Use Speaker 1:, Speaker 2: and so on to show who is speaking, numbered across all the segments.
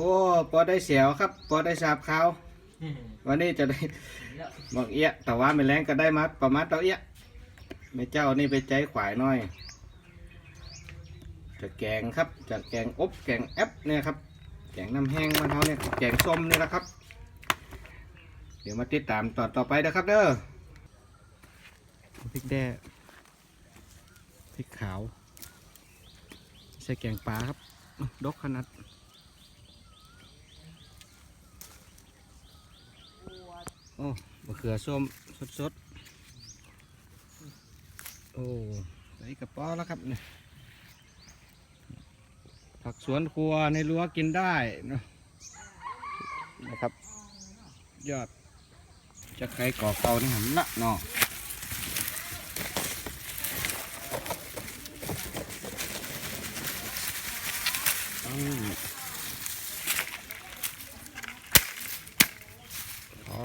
Speaker 1: อ้พอได้เสียวครับพอได้สาบขาววันนี้จะได้บอกเอี้ยแต่ว่าไม่แรงก็ได้มาประมาณเต่าเอี้ยไม่เจ้านี่ไปใจขวายหน่อย จะแกงครับจะแกงอบแกงแอปเนี่ยครับ แกงน้ำแห้งมันเขาเนี่ยแกงส้มนี่แหละครับ เดี๋ยวมาติดตามตอนต่อไปนะครับ เด้อพริกแด้พริกขาว ใส่แกงปลาครับอื้อดกขนาด อ้มะเขือส้มสดๆ โอ้ใส่กระป๋อแล้วครับเนี่ยผักสวนครัวในรั้วกินได้นะนะครับ ยอดจะใครก่อเกานี่หันละเนาะอืมขอ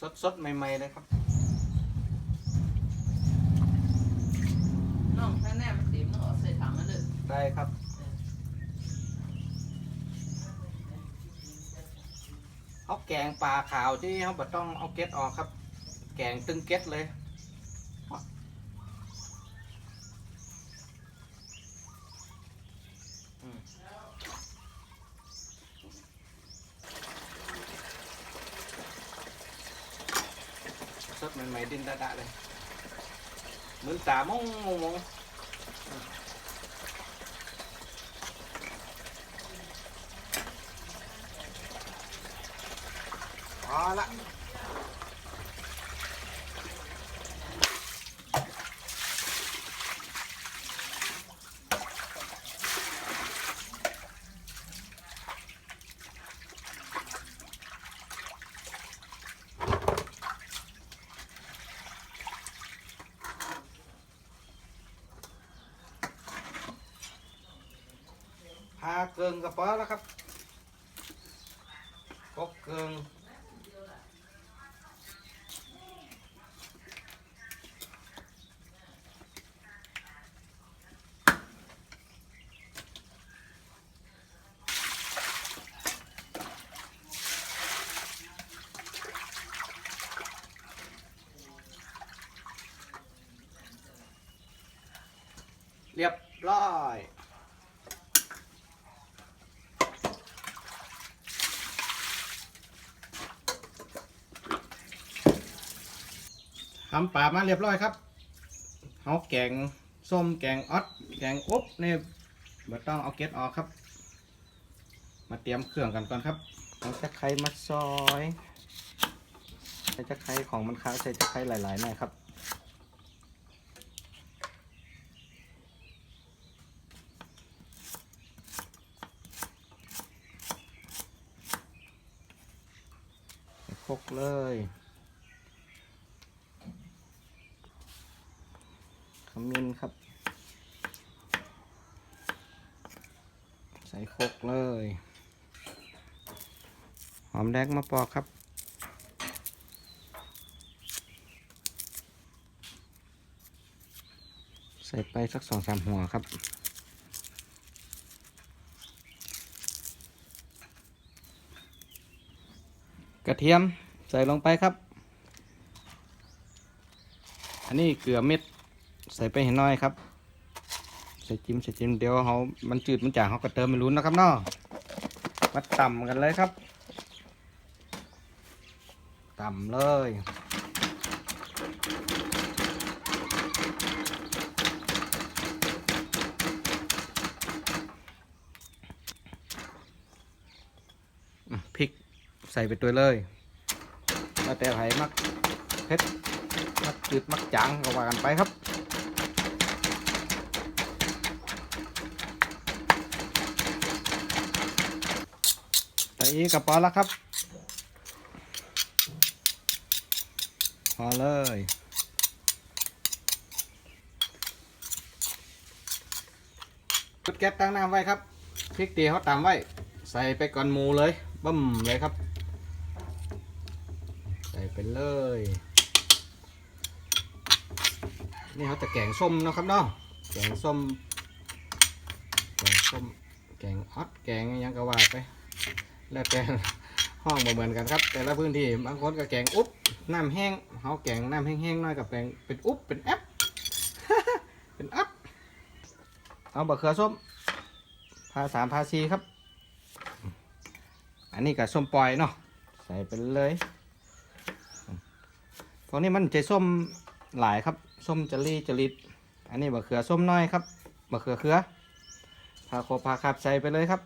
Speaker 1: สดสดๆใหม่ๆเลยครับ
Speaker 2: น้องถ้าแน่มันติ่มมันออกใส่ถังนั่นเลย
Speaker 1: ได้ครับเอาแกงปลาขาวที่เขาบ่ต้องเอาเกล็ดออกครับ แกงตึงเกล็ดเลย สดใหม่ๆดินดะๆเลยเหมือนตามงมงมง พาเกิงกระเป๋าแล้วครับกบเกิงเรียบร้อย ทำปลามาเรียบร้อยครับเอาแกงส้มแกงออดแกงอบนี่ไม่ต้องเอาเกล็ดออกครับ มาเตรียมเครื่องกันก่อนครับเอาตะไคร้มาซอยใช้ตะไคร้ของมันค้าใช้ตะไคร้หลายๆหน่อยครับคกเลยขมิ้น ครับ ใส่คกเลย หอมแดงมาปอกครับใส่ไปสักสองสามหัวครับ กระเทียมใส่ลงไปครับ อันนี้เกลือเม็ด ส่ไปเห็นน้อยครับ ใส่จิ้มใส่จิ้มเดี๋ยวเขามันจืดมันจางเขาก็เติมไม่รู้นะครับเนาะมาต่ำกันเลยครับ ต่ำเลยพริกใส่ไปตัวเลยแล้วแต่ไผ่มักเผ็ดมักจืดมักจางก็ว่ากันไปครับ แต่อีกกระป๋อแล้วครับ พอเลย จุดแก๊สตั้งน้ำไว้ครับ พริกเตีเขาตามไว้ ใส่ไปก่อนหมูเลยบึ้มเลยครับ ใส่ไปเลย นี่เขาจะแกงส้มนะครับเนาะ แกงส้ม แกงส้ม แกงออดแกงยังก็ว่าไป แล้วแต่ห้องบ่เหมือนกันครับ แต่ละพื้นที่บางคนก็แกงอุ๊บน้ำแห้งเขาแกงน้ำแห้งๆหน้อยกับแกงเป็นอุ๊บเป็นแอปเป็นอัพเอาบะเขือส้มพาสามพาสีครับ อันนี้กับส้มปล่อยเนาะใส่ไปเลยพวกนี้มันจะส้มหลายครับส้มจะรีจะริดอันนี้บะเขือส้มน้อยครับบะเขือเขือพาโคพาขับใส่ไปเลยครับ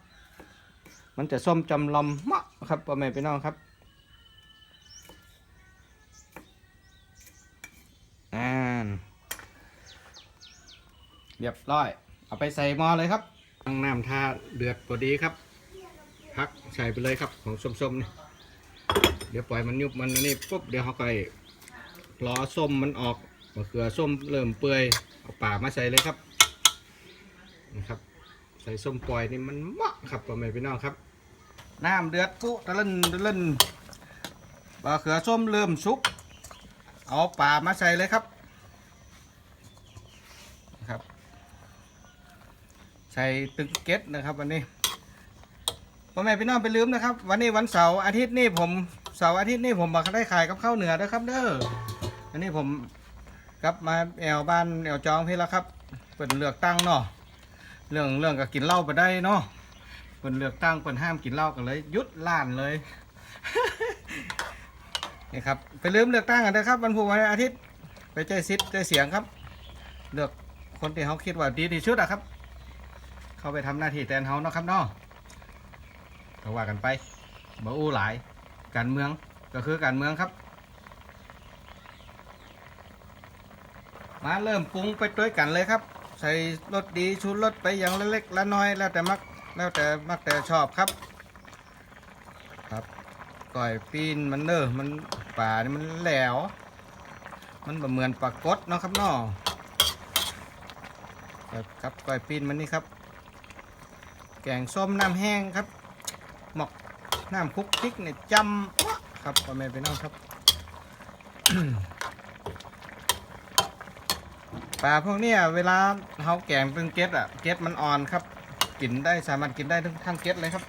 Speaker 1: มันจะส้มจำลำเหมะครับพ่อแม่พี่น้องครับอ่าเรียบร้อย เอาไปใส่หม้อเลยครับตั้งน้ำทาเดือดพอดีครับ พักใส่ไปเลยครับของส้มๆนี่เดี๋ยวปล่อยมันยุบมันอันนี่ปุ๊บเดี๋ยวเขาก็รอส้มมันออกมะเขือส้มเริ่มเปื่อยเอาป่ามาใส่เลยครับ ใส่ส้มปล่อยนี่มันเหมาะครับพ่อแม่พี่น้องครับ น้ำเดือดปุ๊ตะลึนตะลึนมะเขือส้มเริ่มสุก เอาป่ามาใส่เลยครับนะครับ ใส่ตึกเก็ตนะครับวันนี้พ่อแม่พี่น้องไปลืมนะครับ วันนี้วันเสาร์อาทิตย์นี่ผมเสาร์อาทิตย์นี่ผมมาได้ขายกับข้าวเหนือนะครับเด้ออันนี้ผมกลับมาแอวบ้านแอวจองพี่แล้วครับเปิดเลือกตั้งเนาะ เรื่องเรื่องก็กินเหล้าไปได้เนาะเปิดเลือกตั้งเปิดห้ามกินเหล้ากันเลยยุดล้านเลยนี่ครับไปลืมเลือกตั้งกันนะครับวันพุธวันอาทิตย์ไปใจซิดใจเสียงครับ เลือกคนที่เขาคิดว่าดีที่สุดอะครับ เข้าไปทำหน้าที่แทนเขาเนาะครับเนาะก็ว่ากันไปบ่อู้หลายการเมืองก็คือการเมืองครับ มาเริ่มปรุงไปด้วยกันเลยครับ ใส่รสดีชูรสไปอย่างละเล็กละน้อย แล้วแต่มักแล้วแต่มักแต่ชอบครับ ครับก่อยปีนมันเนอมันป่านี่มันแหลวมันเหมือนปลากดเนาะครับนาะครับครับก่อยปีนมันนี่ครับ แกงส้มน้ำแห้งครับหมกน้ำคุกพริกเนี่ยจำครับพ่อแม่พี่น้องครับ ปลาพวกเนี้ยเวลาเขาแกงเป็นเก็ดอะเก็ดมันอ่อนครับ กินได้สามารถกินได้ทั้งทั้งเก็ดเลยครับ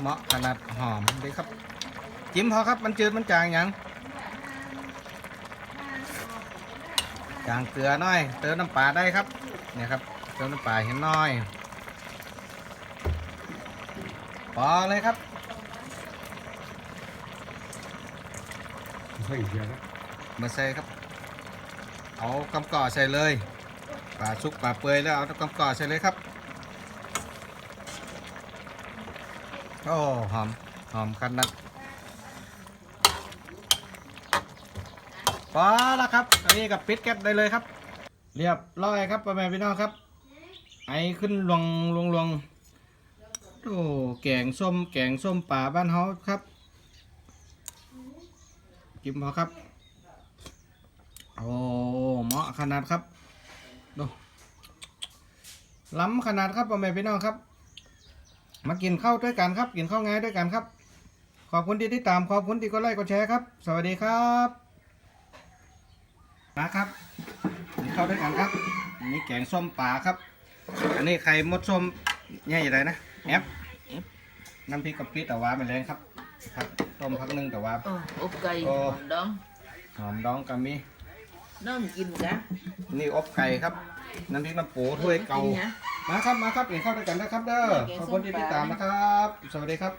Speaker 1: เหมาะขนาดหอมดีครับ จิ้มพอครับมันจืดมันจางยังจางเกลือน้อย เติมน้ำปลาได้ครับเนี่ยครับเติมน้ำปลาเห็นน้อยพอเลยครับ
Speaker 3: ใช่เดียวนะ
Speaker 1: มาใส่ครับ เอากำก่อใส่เลยปลาชุกปลาเปื่อยแล้วเอากำก่อใส่เลยครับโอ้หอมหอมขนาดพอแล้วครับ อันนี้กับปิดแก๊สได้เลยครับ เรียบร้อยครับพ่อแม่พี่น้องครับ ไอขึ้นลงลงลงโอ้แกงส้มแกงส้มป่าบ้านเฮาครับ กินพอครับ โอ้เหมาะขนาดครับดูล้ำขนาดครับพ่อแม่พี่น้องครับ มากินข้าวด้วยกันครับ กินข้าวง่ายด้วยกันครับ ขอบคุณที่ติดตามขอบคุณที่กดไลค์กดแชร์ครับ สวัสดีครับนะครับกินข้าวด้วยกันครับอันนี้แกงส้มปลาครับ อันนี้ไข่มดส้มเนี่ยอะไรนะแอปน้ำพริกกะปิแต่ว่าไม่แรงครับ ครับต้มพักหนึ่งแต่ว่า
Speaker 2: Ờ, úp cây
Speaker 1: Ờ.
Speaker 2: đón
Speaker 1: หอมดองกะมี
Speaker 2: nó không chín cả
Speaker 1: นี่อบไก่ครับ น้ำพริกน้ำปูถ้วยเก่า
Speaker 2: Chín hả
Speaker 1: มาครับมาครับกินข้าวด้วยกันนะครับเด้อ
Speaker 2: แกงส้ม
Speaker 1: ขอบคุณที่ติดตามนะครับ สวัสดีครับ